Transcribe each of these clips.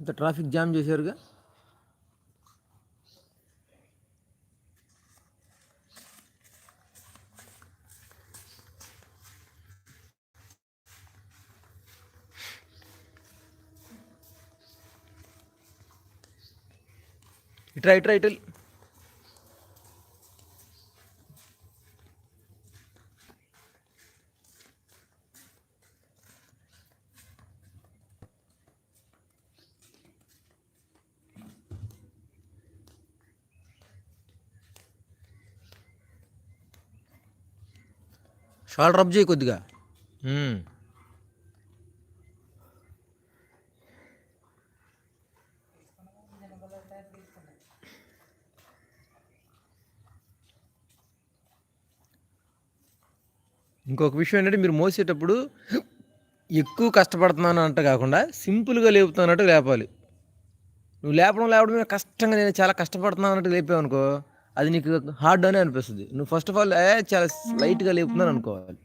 ఇంత traffic jam చేశారుగా? ఇట్రా ఇట్రా ఇటల్ షాల్ రబ్ చేయి కొద్దిగా. ఇంకొక విషయం ఏంటంటే మీరు మోసేటప్పుడు ఎక్కువ కష్టపడుతున్నాను అంట కాకుండా సింపుల్గా లేపుతున్నట్టు లేపాలి నువ్వు లేపడం లేపడమే కష్టంగా నేను చాలా కష్టపడుతున్నాను అన్నట్టు లేపావు అనుకో అది నీకు హార్డ్ అనే అనిపిస్తుంది. నువ్వు ఫస్ట్ ఆఫ్ ఆల్ ఏ చాలా లైట్గా లేపుతున్నాను అనుకోవాలి.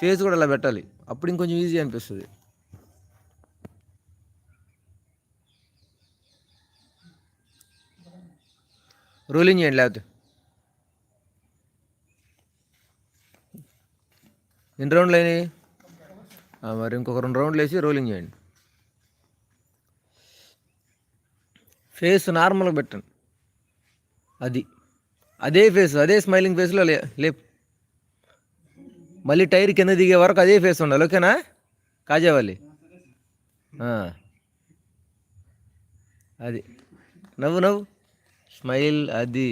ఫేస్ కూడా అలా పెట్టాలి. అప్పుడు ఇంకొంచెం ఈజీ అనిపిస్తుంది. రోలింగ్ చేయండి లేకపోతే. ఎన్ని రౌండ్లు అయినాయి? మరి ఇంకొక రెండు రౌండ్లు వేసి రోలింగ్ చేయండి. ఫేస్ నార్మల్గా పెట్టండి. అది. అదే ఫేస్ అదే స్మైలింగ్ ఫేస్లో లే లేపు మళ్ళీ టైర్ కింద దిగే వరకు అదే ఫేస్ ఉండాలి ఓకేనా? కాజావాలి అది. నవ్వు నవ్వు. స్మైల్ అది.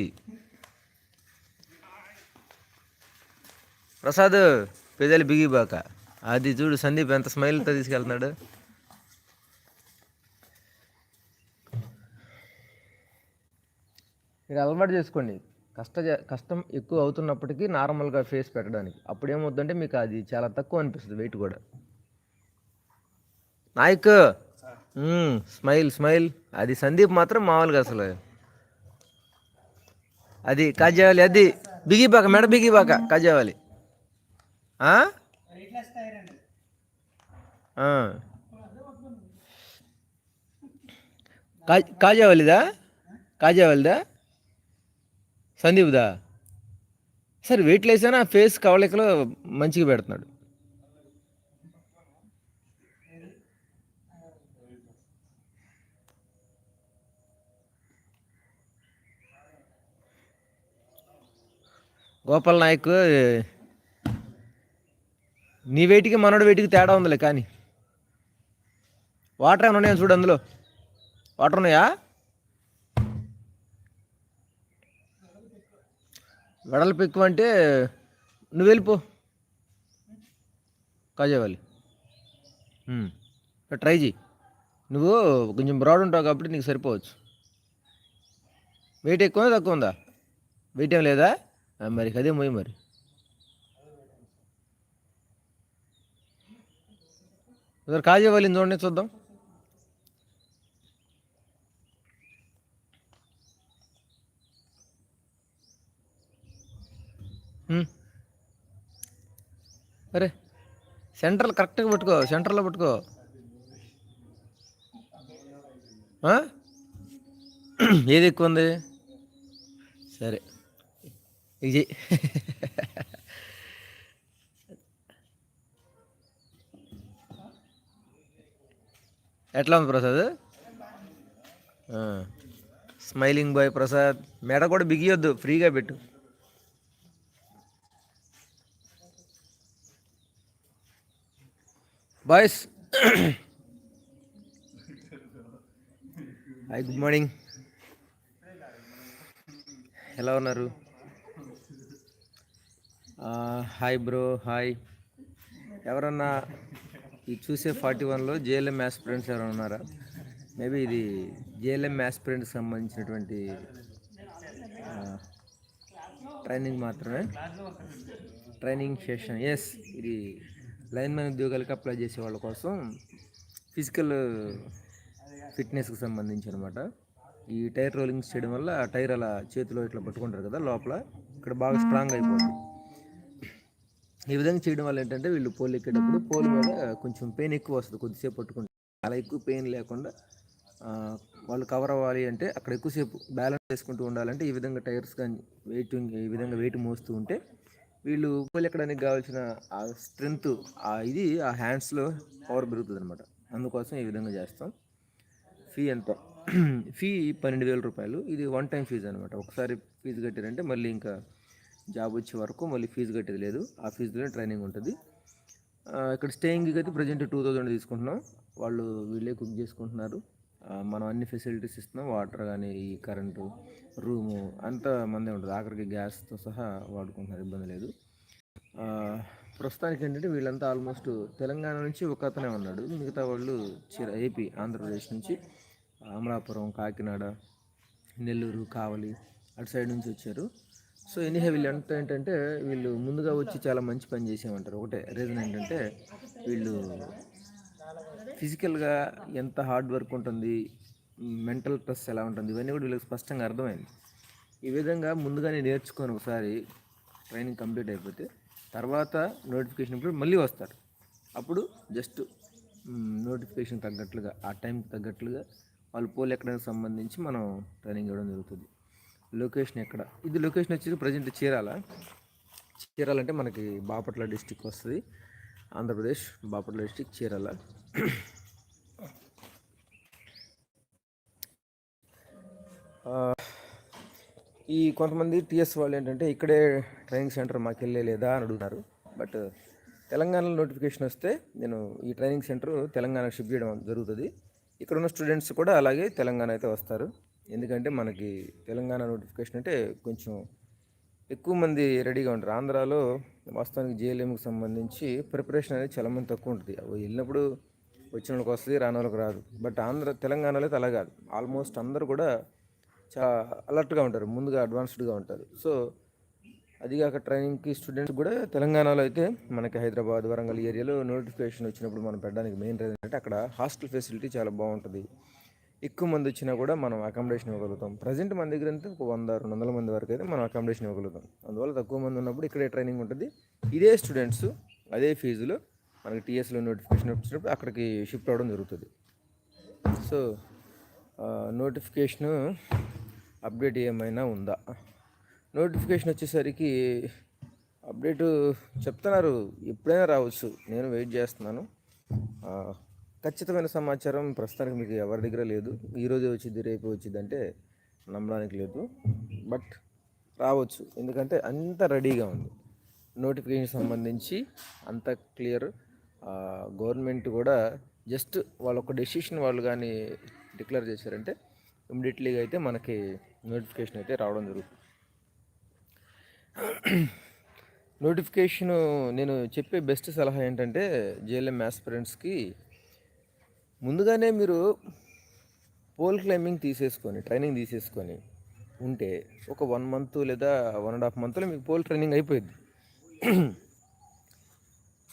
ప్రసాద్ పెదలు బిగిబాక అది చూడు సందీప్ ఎంత స్మైల్తో తీసుకెళ్తున్నాడు. మీరు అలవాటు చేసుకోండి. కష్ట కష్టం ఎక్కువ అవుతున్నప్పటికీ నార్మల్గా ఫేస్ పెట్టడానికి. అప్పుడు ఏమవుతుందంటే మీకు అది చాలా తక్కువ అనిపిస్తుంది వెయిట్ కూడా. నాయక్! Smile smile. అది సందీప్ మాత్రం మామూలుగా అసలు. అది కాజావాలి అది. బిగిబాక మెడ బిగిబాక కాజావాలి. ఆ? ఆ. కాజావాలిదా? కాజావాలిదా? సందీప్దా? సరే వెయిట్ లేసానా? ఫేస్ కవలికలో మంచిగా పెడుతున్నాడు. గోపాల్ నాయక్ నీ వెయిట్కి మనోడి వెయిట్కి తేడా ఉందిలే కానీ. వాటర్ ఏమైనా ఉన్నాయా చూడు అందులో? వాటర్ ఉన్నాయా? వెడల్పు ఎక్కువ అంటే నువ్వు వెళ్ళిపో. కాజావాలి. ట్రై చేయి నువ్వు కొంచెం బ్రాడ్ ఉంటావు కాబట్టి నీకు సరిపోవచ్చు. వెయిట్ ఎక్కువ తక్కువ ఉందా? వెయిట్ ఏం లేదా? మరి అదే మొయ్యి మరి. కాజేవాలి కాజావాలి చూడండి చూద్దాం. అరే సెంట్రల్ కరెక్ట్గా పట్టుకో సెంటర్లో పట్టుకో. ఏది ఎక్కువ ఉంది? సరే. ఇది ఎట్లా ఉంది ప్రసాద్? Smiling bye Prasad. మెడ కూడా బిగియొద్దు ఫ్రీగా పెట్టు. బాయ్స్ హాయ్ గుడ్ మార్నింగ్ ఎలా ఉన్నారు హాయ్ బ్రో హాయ్ ఎవరన్నా ఈ చూసే ఫార్టీ వన్లో జేఎల్ఎం ఫ్రెండ్స్ ఎవరైనా ఉన్నారా? మేబీ ఇది జేఎల్ఎం ఫ్రెండ్స్ సంబంధించినటువంటి uh, ట్రైనింగ్ మాత్రమే? ట్రైనింగ్ సెషన్ ఎస్ ఇది లైన్మెన్ ఉద్యోగాలకు అప్లై చేసే వాళ్ళ కోసం ఫిజికల్ ఫిట్నెస్కి సంబంధించి అనమాట ఈ టైర్ రోలింగ్స్ చేయడం వల్ల ఆ టైర్ అలా చేతిలో ఇట్లా పట్టుకుంటారు కదా లోపల ఇక్కడ బాగా స్ట్రాంగ్ అయిపోతుంది ఈ విధంగా చేయడం వల్ల ఏంటంటే వీళ్ళు పోల్ ఎక్కేటప్పుడు పోల్ మీద కొంచెం పెయిన్ ఎక్కువ వస్తుంది కొద్దిసేపు పట్టుకుంటే. అలా ఎక్కువ పెయిన్ లేకుండా వాళ్ళు కవర్ అవ్వాలి అంటే అక్కడ ఎక్కువసేపు బ్యాలెన్స్ చేసుకుంటూ ఉండాలంటే ఈ విధంగా టైర్స్ కానీ వెయిట్ ఈ విధంగా వెయిట్ మోస్తూ ఉంటే వీళ్ళు గోల్ ఎక్కడానికి కావాల్సిన ఆ స్ట్రెంగ్త్ ఆ ఇది ఆ హ్యాండ్స్లో పవర్ పెరుగుతుంది అనమాట అందుకోసం ఈ విధంగా చేస్తాం. ఫీ ఎంత? ఫీ పన్నెండు వేల రూపాయలు. ఇది వన్ టైం ఫీజు అనమాట ఒకసారి ఫీజు కట్టారంటే మళ్ళీ ఇంకా జాబ్ వచ్చే వరకు మళ్ళీ ఫీజు కట్టేది లేదు. ఆ ఫీజులోనే ట్రైనింగ్ ఉంటుంది. ఇక్కడ స్టేయింగ్కి అయితే ప్రజెంట్ టూ థౌజండ్ తీసుకుంటున్నాం. వాళ్ళు వీళ్ళే కుక్ చేసుకుంటున్నారు. మనం అన్ని ఫెసిలిటీస్ ఇస్తున్నాం వాటర్ కానీ ఈ కరెంటు రూము అంతా మందే ఉంటుంది ఆఖరికి గ్యాస్తో సహా వాడుకుంటున్నారు ఇబ్బంది లేదు. ప్రస్తుతానికి ఏంటంటే వీళ్ళంతా ఆల్మోస్ట్ తెలంగాణ నుంచి ఒక అతనే ఉన్నాడు. మిగతా వాళ్ళు చిర ఏపీ ఆంధ్రప్రదేశ్ నుంచి అమలాపురం కాకినాడ నెల్లూరు కావలి అటు సైడ్ నుంచి వచ్చారు. సో ఎనీహే వీళ్ళు ఎంత ఏంటంటే వీళ్ళు ముందుగా వచ్చి చాలా మంచి పని చేసేమంటారు ఒకటే రీజన్ ఏంటంటే వీళ్ళు ఫిజికల్గా ఎంత హార్డ్ వర్క్ ఉంటుంది మెంటల్ స్ట్రెస్ ఎలా ఉంటుంది ఇవన్నీ కూడా వీళ్ళకి స్పష్టంగా అర్థమైంది. ఈ విధంగా ముందుగానే నేర్చుకొని ఒకసారి ట్రైనింగ్ కంప్లీట్ అయిపోతే తర్వాత నోటిఫికేషన్ ఇప్పుడు మళ్ళీ వస్తారు. అప్పుడు జస్ట్ నోటిఫికేషన్ తగ్గట్లుగా ఆ టైంకి తగ్గట్లుగా వాళ్ళు పోల్ ఎక్కడానికి సంబంధించి మనం ట్రైనింగ్ ఇవ్వడం జరుగుతుంది. లొకేషన్ ఎక్కడ? ఇది లొకేషన్ వచ్చేసి ప్రజెంట్ చీరాల. చీరాలంటే మనకి బాపట్ల డిస్టిక్ వస్తుంది. ఆంధ్రప్రదేశ్ బాపట్ల డిస్టిక్ చీరాల. ఈ కొంతమంది టీఎస్ వాళ్ళు ఏంటంటే ఇక్కడే ట్రైనింగ్ సెంటర్ మాకు వెళ్ళే లేదా అని అడుగుతున్నారు. బట్ తెలంగాణలో నోటిఫికేషన్ వస్తే నేను ఈ ట్రైనింగ్ సెంటర్ తెలంగాణ షిఫ్ట్ చేయడం జరుగుతుంది. ఇక్కడ ఉన్న స్టూడెంట్స్ కూడా అలాగే తెలంగాణ అయితే వస్తారు. ఎందుకంటే మనకి తెలంగాణ నోటిఫికేషన్ అంటే కొంచెం ఎక్కువ మంది రెడీగా ఉంటారు. ఆంధ్రాలో వాస్తవానికి జేఎల్ఎంకి సంబంధించి ప్రిపరేషన్ అనేది చాలా మంది తక్కువ ఉంటుంది. అవి వెళ్ళినప్పుడు వచ్చిన వాళ్ళకి వస్తుంది రాని వాళ్ళకి రాదు. బట్ ఆంధ్ర తెలంగాణలో అయితే అలా కాదు. ఆల్మోస్ట్ అందరూ కూడా చాలా అలర్ట్గా ఉంటారు. ముందుగా అడ్వాన్స్డ్గా ఉంటారు. సో అది కాక ట్రైనింగ్కి స్టూడెంట్స్ కూడా తెలంగాణలో అయితే మనకి హైదరాబాద్ వరంగల్ ఏరియాలో నోటిఫికేషన్ వచ్చినప్పుడు మనం పెట్టడానికి మెయిన్ రీజన్ అంటే అక్కడ హాస్టల్ ఫెసిలిటీ చాలా బాగుంటుంది. ఎక్కువ మంది వచ్చినా కూడా మనం అకామిడేషన్ ఇవ్వగలుగుతాం. ప్రజెంట్ మన దగ్గర అయితే ఒక వంద రెండు వందల మంది వరకు అయితే మనం అకామిడేషన్ ఇవ్వగలుగుతాం. అందువల్ల తక్కువ మంది ఉన్నప్పుడు ఇక్కడే ట్రైనింగ్ ఉంటుంది. ఇదే స్టూడెంట్స్ అదే ఫీజులో మనకి టీఎస్లో నోటిఫికేషన్ వచ్చినప్పుడు అక్కడికి షిఫ్ట్ అవ్వడం జరుగుతుంది. సో నోటిఫికేషను అప్డేట్ ఏమైనా ఉందా? నోటిఫికేషన్ వచ్చేసరికి అప్డేట్ చెప్తున్నారు. ఎప్పుడైనా రావచ్చు. నేను వెయిట్ చేస్తున్నాను. ఖచ్చితమైన సమాచారం ప్రస్తుతానికి మీకు ఎవరి దగ్గర లేదు. ఈరోజే వచ్చింది రేపు వచ్చింది అంటే నమ్మడానికి లేదు. బట్ రావచ్చు. ఎందుకంటే అంత రెడీగా ఉంది. నోటిఫికేషన్ సంబంధించి అంత క్లియర్ గవర్నమెంట్ కూడా జస్ట్ వాళ్ళ ఒక డెసిషన్ వాళ్ళు కానీ డిక్లేర్ చేశారంటే ఇమ్మీడియట్లీగా అయితే మనకి నోటిఫికేషన్ అయితే రావడం జరుగుతుంది. నోటిఫికేషన్ నేను చెప్పే బెస్ట్ సలహా ఏంటంటే జేఎల్ఎం ఆస్పిరెంట్స్కి ముందుగానే మీరు పోల్ క్లైంబింగ్ తీసేసుకొని ట్రైనింగ్ తీసేసుకొని ఉంటే ఒక వన్ మంత్ లేదా వన్ అండ్ హాఫ్ మంత్లో మీకు పోల్ ట్రైనింగ్ అయిపోయింది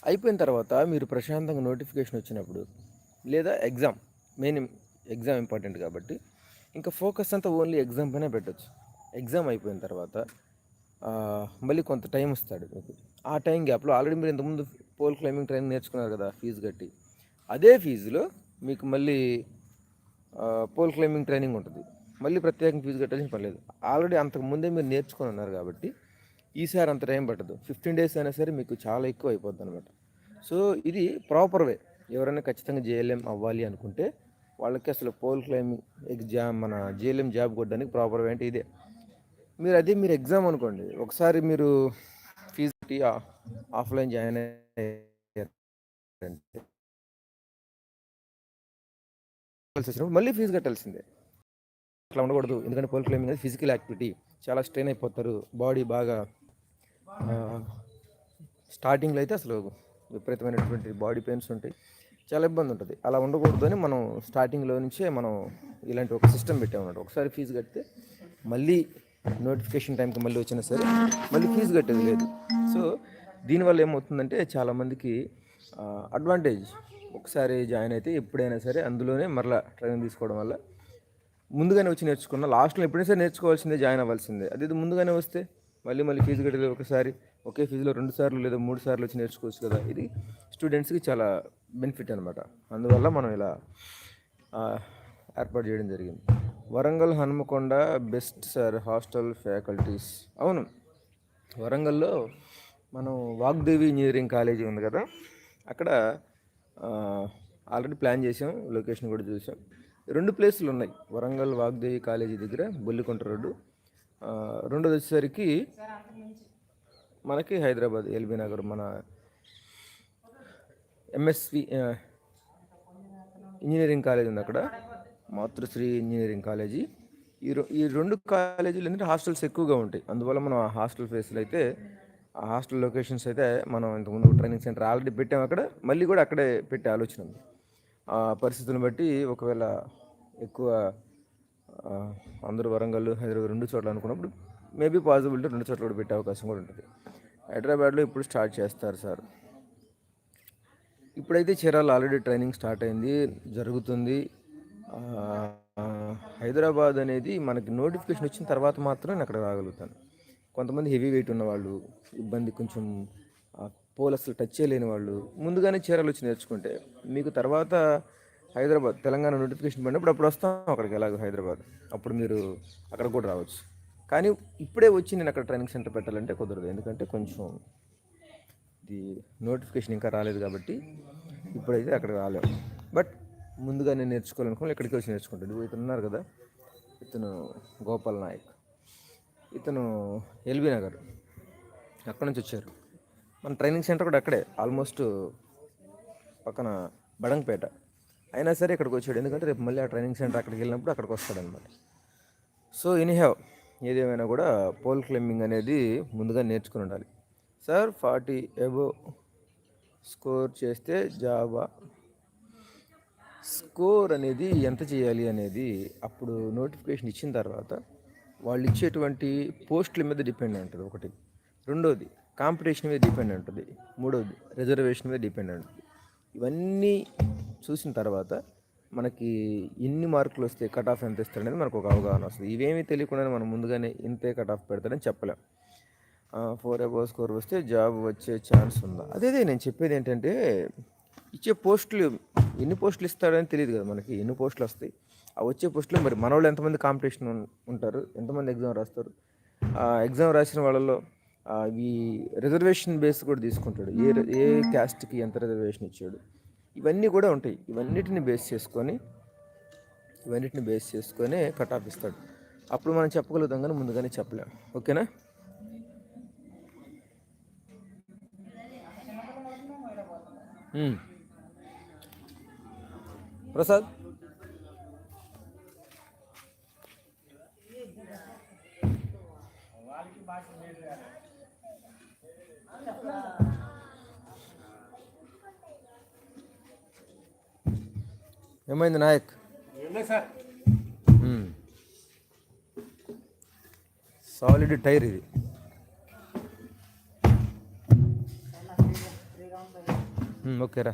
అయిపోయిన తర్వాత మీరు ప్రశాంతంగా నోటిఫికేషన్ వచ్చినప్పుడు లేదా ఎగ్జామ్ మెయిన్ ఎగ్జామ్ ఇంపార్టెంట్ కాబట్టి ఇంకా ఫోకస్ అంతా ఓన్లీ ఎగ్జామ్ పైన పెట్టచ్చు. ఎగ్జామ్ అయిపోయిన తర్వాత మళ్ళీ కొంత టైం వస్తాడు మీకు. ఆ టైం గ్యాప్లో ఆల్రెడీ మీరు ఇంతకుముందు పోల్ క్లైంబింగ్ ట్రైనింగ్ నేర్చుకున్నారు కదా ఫీజు కట్టి. అదే ఫీజులో మీకు మళ్ళీ పోల్ క్లైంబింగ్ ట్రైనింగ్ ఉంటుంది. మళ్ళీ ప్రత్యేకంగా ఫీజు కట్టాల్సిన పర్లేదు ఆల్రెడీ అంతకు ముందే మీరు నేర్చుకొని ఉన్నారు కాబట్టి ఈసారి అంత టైం పట్టదు. ఫిఫ్టీన్ డేస్ అయినా సరే మీకు చాలా ఎక్కువ అయిపోద్ది అనమాట సో ఇది ప్రాపర్ వే. ఎవరైనా ఖచ్చితంగా జేఎల్ఎం అవ్వాలి అనుకుంటే వాళ్ళకి అసలు పోల్ క్లైంబింగ్ ఎగ్జామ్ మన జేఎల్ఎం జాబ్ కొట్టడానికి ప్రాపర్ వే అంటే ఇదే. మీరు అదే మీరు ఎగ్జామ్ అనుకోండి. ఒకసారి మీరు ఫీజు ఆఫ్లైన్ జాయిన్ వచ్చినప్పుడు మళ్ళీ ఫీజు కట్టాల్సిందే. అట్లా ఉండకూడదు. ఎందుకంటే పోల్ క్లైంబింగ్ అనేది ఫిజికల్ యాక్టివిటీ. చాలా స్ట్రెయిన్ అయిపోతారు. బాడీ బాగా స్టార్టింగ్లో అయితే అసలు విపరీతమైనటువంటి బాడీ పెయిన్స్ ఉంటాయి. చాలా ఇబ్బంది ఉంటుంది. అలా ఉండకూడదు అని మనం స్టార్టింగ్లో నుంచే మనం ఇలాంటి ఒక సిస్టమ్ పెట్టామన్నమాట ఒకసారి ఫీజు కడితే మళ్ళీ నోటిఫికేషన్ టైంకి మళ్ళీ వచ్చినా సరే మళ్ళీ ఫీజు కట్టేది లేదు. సో దీనివల్ల ఏమవుతుందంటే చాలామందికి అడ్వాంటేజ్ ఒకసారి జాయిన్ అయితే ఎప్పుడైనా సరే అందులోనే మరలా ట్రైనింగ్ తీసుకోవడం వల్ల ముందుగానే వచ్చి నేర్చుకున్న లాస్ట్లో ఎప్పుడైనా సరే నేర్చుకోవాల్సిందే జాయిన్ అవ్వాల్సిందే. అదే ముందుగానే వస్తే మళ్ళీ మళ్ళీ ఫీజు కట్టేది ఒకసారి ఒకే ఫీజులో రెండు సార్లు లేదా మూడు సార్లు వచ్చి నేర్చుకోవచ్చు కదా. ఇది స్టూడెంట్స్కి చాలా బెనిఫిట్ అనమాట అందువల్ల మనం ఇలా ఏర్పాటు చేయడం జరిగింది. Warangal Hanumakonda best sir hostel faculties అవును. వరంగల్లో మనం వాగ్దేవి ఇంజనీరింగ్ కాలేజీ ఉంది కదా. అక్కడ ఆల్రెడీ ప్లాన్ చేసాం లొకేషన్ కూడా చూసాం. రెండు ప్లేసులు ఉన్నాయి. వరంగల్ వాగ్దేవి కాలేజీ దగ్గర బొల్లికొంట రోడ్డు రెండోది వచ్చేసరికి మనకి హైదరాబాద్ ఎల్బీ నగర్ మన ఎంఎస్వి ఇంజనీరింగ్ కాలేజ్ ఉంది అక్కడ. Matrusri engineering college. ఈ రో ఈ రెండు కాలేజీలు ఏంటంటే హాస్టల్స్ ఎక్కువగా ఉంటాయి. అందువల్ల మనం ఆ హాస్టల్ ఫేస్లు అయితే ఆ హాస్టల్ లొకేషన్స్ అయితే మనం ఇంతకుముందు ట్రైనింగ్ సెంటర్ ఆల్రెడీ పెట్టాం అక్కడ. మళ్ళీ కూడా అక్కడే పెట్టే ఆలోచన ఉంది. ఆ పరిస్థితులను బట్టి ఒకవేళ ఎక్కువ అందరూ వరంగల్ హైదరాబాద్ రెండు చోట్ల అనుకున్నప్పుడు మేబీ పాసిబిలిటీ రెండు చోట్ల కూడా పెట్టే అవకాశం కూడా ఉంటుంది. హైదరాబాద్లో ఇప్పుడు స్టార్ట్ చేస్తారు సార్. ఇప్పుడైతే చీరాల ఆల్రెడీ ట్రైనింగ్ స్టార్ట్ అయింది జరుగుతుంది. హైదరాబాద్ అనేది మనకి నోటిఫికేషన్ వచ్చిన తర్వాత మాత్రమే నేను అక్కడ రాగలుగుతాను. కొంతమంది హెవీ వెయిట్ ఉన్నవాళ్ళు ఇబ్బంది కొంచెం ఆ, పోల్ అసలు టచ్ చేయలేని వాళ్ళు ముందుగానే చీరాలు వచ్చి నేర్చుకుంటే మీకు తర్వాత హైదరాబాద్ తెలంగాణ నోటిఫికేషన్ పడినప్పుడు అప్పుడు వస్తాం అక్కడికి ఎలాగో హైదరాబాద్. అప్పుడు మీరు అక్కడ కూడా రావచ్చు. కానీ ఇప్పుడే వచ్చి నేను అక్కడ ట్రైనింగ్ సెంటర్ పెట్టాలంటే కుదరదు. ఎందుకంటే కొంచెం ఇది నోటిఫికేషన్ ఇంకా రాలేదు కాబట్టి ఇప్పుడైతే అక్కడ రాలేము బట్ ముందుగా నేను నేర్చుకోవాలనుకుని ఇక్కడికి వచ్చి నేర్చుకుంటాను. ఇతను ఉన్నారు కదా ఇతను గోపాల్ నాయక్. ఇతను ఎల్బీ నగర్ అక్కడ నుంచి వచ్చారు. మన ట్రైనింగ్ సెంటర్ కూడా అక్కడే ఆల్మోస్ట్ పక్కన బడంగపేట. అయినా సరే ఇక్కడికి వచ్చాడు. ఎందుకంటే రేపు మళ్ళీ ఆ ట్రైనింగ్ సెంటర్ అక్కడికి వెళ్ళినప్పుడు అక్కడికి వస్తాడనమాట. సో ఎనీహ్యావ్ ఏదేమైనా కూడా పోల్ క్లైంబింగ్ అనేది ముందుగా నేర్చుకుని ఉండాలి. సార్ ఫార్టీ ఎబో స్కోర్ చేస్తే జాబా స్కోర్ అనేది ఎంత చేయాలి అనేది అప్పుడు నోటిఫికేషన్ ఇచ్చిన తర్వాత వాళ్ళు ఇచ్చేటువంటి పోస్టుల మీద డిపెండ్ ఉంటుంది ఒకటి. రెండోది కాంపిటీషన్ మీద డిపెండ్ ఉంటుంది. మూడోది రిజర్వేషన్ మీద డిపెండ్ ఉంటుంది. ఇవన్నీ చూసిన తర్వాత మనకి ఎన్ని మార్కులు వస్తే కట్ ఆఫ్ ఎంత ఇస్తారు అనేది మనకు ఒక అవగాహన వస్తుంది. ఇవేమీ తెలియకుండా మనం ముందుగానే ఇంతే కట్ ఆఫ్ పెడతాడని చెప్పలేం. ఫోర్ అబౌవ్ స్కోర్ వస్తే జాబ్ వచ్చే ఛాన్స్ ఉందా? అదే నేను చెప్పేది ఏంటంటే ఇచ్చే పోస్టులు ఎన్ని పోస్టులు ఇస్తాడని తెలియదు కదా మనకి ఎన్ని పోస్టులు వస్తాయి? ఆ వచ్చే పోస్టులు మరి మన వాళ్ళు ఎంతమంది కాంపిటీషన్ ఉంటారు ఎంతమంది ఎగ్జామ్ రాస్తారు? ఆ ఎగ్జామ్ రాసిన వాళ్ళలో ఈ రిజర్వేషన్ బేస్ కూడా తీసుకుంటాడు. ఏ ఏ క్యాస్ట్కి ఎంత రిజర్వేషన్ ఇచ్చాడు? ఇవన్నీ కూడా ఉంటాయి. ఇవన్నిటిని బేస్ చేసుకొని ఇవన్నిటిని బేస్ చేసుకొని కట్ ఆఫ్ ఇస్తాడు. అప్పుడు మనం చెప్పగలుగుతాం కానీ ముందుగానే చెప్పలేము ఓకేనా? ప్రసాద్? ప్రసాద్ ఏమైంది నాయక్. సాలిడ్ టైర్ ఇది ఓకేరా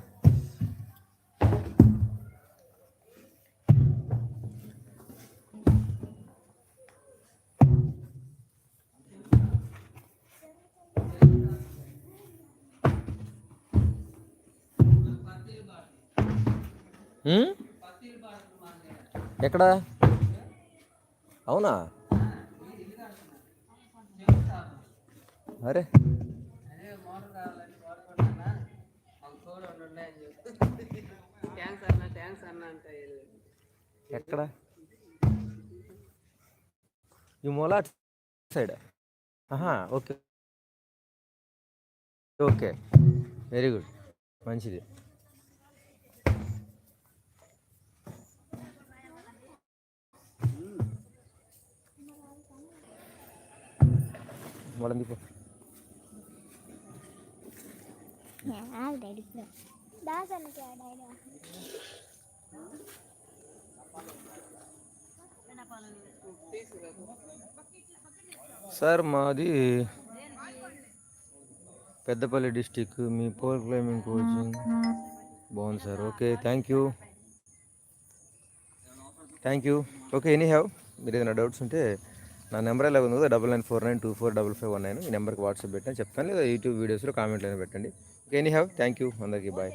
మ్మ్? ఎక్కడ? అవునా? అరే. ట్యాంక్స్ ట్యాంక్స్ అన్న ఎక్కడ? ఈ మూల సైడ్. ఆహా ఓకే. ఓకే. Very good. మంచిది. సార్ మాది పెద్దపల్లి డిస్టిక్. మీ పోల్ క్లైంబింగ్ కోచింగ్. బాగుంది sir. Okay thank you thank you okay anyhow మీరు ఏదైనా డౌట్స్ ఉంటే నా నెంబర్ ఎలా ఉంది కదా double nine four nine two four double five one nine ఈ నెంబర్కి వాట్సాప్ పెట్టాను చెప్తాను లేదా యూట్యూబ్ వీడియోస్లో కామెంట్లైనా పెట్టండి. Okay any have thank you అందరికీ బాయ్